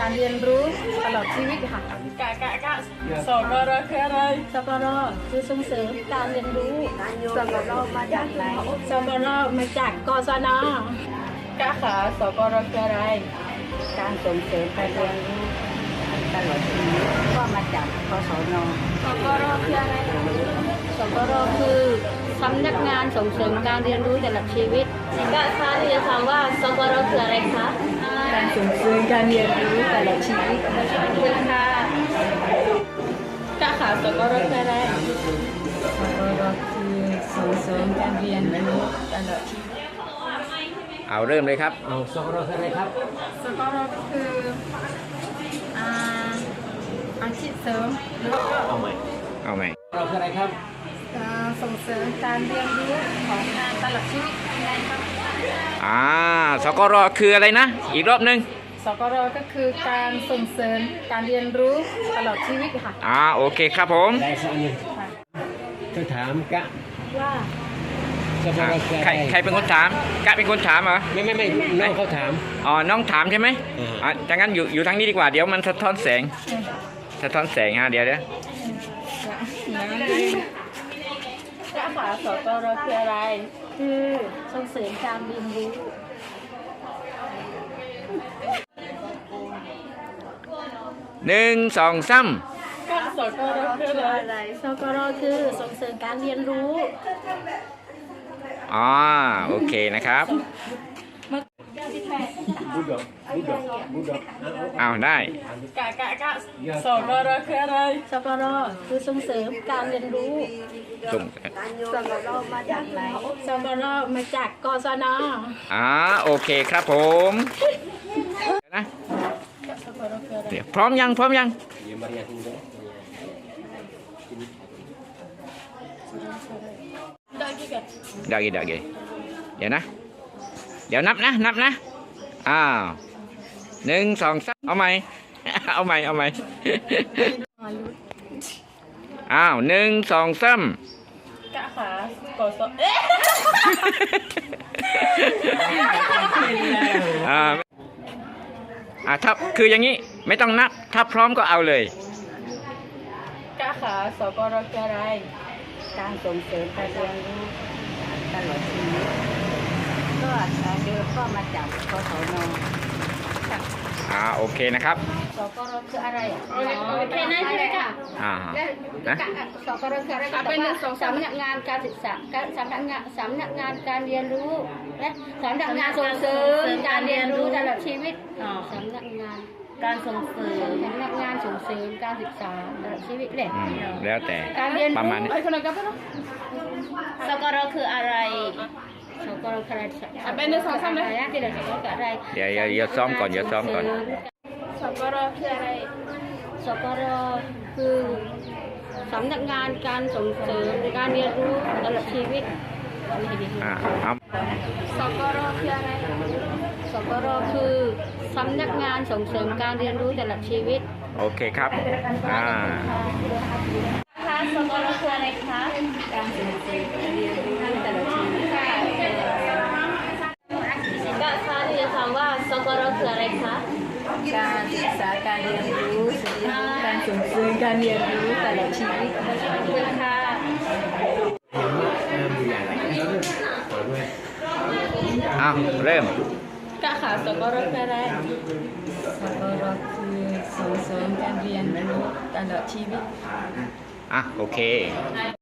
การเรียนรู้ตลอดชีวิตค่ะกะกะกะสกรคืออะไรสกรคือส่งเสริมการเรียนรู้สกรมาจากไหนสกรมาจากกศนกะขาสกรคืออะไร การส่งเสริมการเรียนรู้ตลอดชีวิตก็มาจากกศนสกรคืออะไรสกรคือสำนักงานส่งเสริมการเรียนรู้ตลอดชีวิตก็ทราบที่จะถามว่าสกรคืออะไรคะ การส่งเสริมการเรียนรู้ตลอดชีวิตขอบคุณค่ะกะขาสกรคืออะไรกศนคือส่งเสริมการเรียนรู้ตลอดชีวิตเอาเริ่มเลยครับ เอาสกรคืออะไรครับสกรคืออ่าอาชีพเสริมแล้วก็เอาใหม่เอาใหม่สกรคืออะไรครับการส่งเสริมการเรียนรู้ของงานตลอดชีวิตไงครับอ่าสกรคืออะไรนะ อีกรอบหนึ่ง สกรก็คือการส่งเสริมการเรียนรู้ตลอดชีวิตค่ะ อ่าโอเคครับผม ได้สักอันหนึ่งจะถามกะว่าสกอ่ารคืออะใครไรใครเป็นคนถามกะเป็นคนถามเหรอ ไม่ไม่ไม่น้องเขาถาม อ๋อ น้องถามใช่ไหมอืมอ่าดังนั้นอยู่อยู่ทางนี้ดีกว่า เดี๋ยวมันสะท้อนแสง สะท้อนแสงฮะเดี๋ยวเดี๋ยวกะขาสกรคืออะไร คือส่งเสริมการเรียนรู้ หนึ่งสองสามกะสกรคืออะไรสกรคือส่งเสริมการเรียนรู้อ๋อโอเคนะครับบูดอกบูดอกบูดอกเอาได้กะกะกะสกรคืออะไรสกรคือส่งเสริมการเรียนรู้ส่งสกรมาจากไหนสกรมาจากกศนอ่าโอเคครับผมเดี๋ยวนะ เดี๋ยวพร้อมยังพร้อมยังเดี๋ยวมาเรียนที่นี่ได้กี่กะเดี๋ยวกี่เดี๋ยวกี่เดี๋ยวนะ เดี๋ยวนับนะ นับนะ อ้าวหนึ่งสองสามเอาใหม่ เอาใหม่ เอาใหม่ อ้าวหนึ่งสองสามกะขากสเอ๊ะอ่า อ่าถ้าคืออย่างนี้ไม่ต้องนับ ถ้าพร้อมก็เอาเลยกาขาสกรคืออะไรการส่งเสริมการเรียนรู้ตลอดชีวิตก็เดินก็มาจากกศน อ่าโอเคนะครับสกรคืออะไรอะแค่นั้นใช่ไหมคะอ่านะสกรคืออะไรก็เป็นสำนักงานการศึกษาการสำนักงานสำนักงานการเรียนรู้และสำนักงานส่งเสริมการเรียนรู้ตลอดชีวิตสำนักงานการส่งเสริมสำนักงานส่งเสริมการศึกษาตลอดชีวิตเลยอืมแล้วแต่การเรียนประรู้มาณนี้ไอ้คนนั้นก็เป็นสกรคืออะไร สกรคืออะไรอะเป็นหนึ่งสองสามเลยอะไรที่เราสกรคืออะไรเดี๋ยวเดี๋ยวเดี๋ยวซ้อมก่อนเดี๋ยวซ้อมก่อนสกรคืออะไร สกรคือสำนักงานการส่งเสริมการเรียนรู้ตลอดชีวิตอ่าเอาสกรคืออะไร สกรคือสำนักงานส่งเสริมการเรียนรู้ตลอดชีวิต โอเคครับ อ่าคะสกรคืออะไรคะการส่งเสริมการเรียนรู้ตลอดชีวิตก็ ทราบที่จะถามว่าสกรคืออะไรคะ การศึกษาการเรียนรู้การส่งเสริมการเรียนรู้ตลอดชีวิตขอบคุณค่ะห้ามอยู่อย่างไรขอด้วยเอาเริ่มกะขาสกรคืออะไรสกรคือส่งเสริมการเรียนรู้ตลอดชีวิต อะ โอเค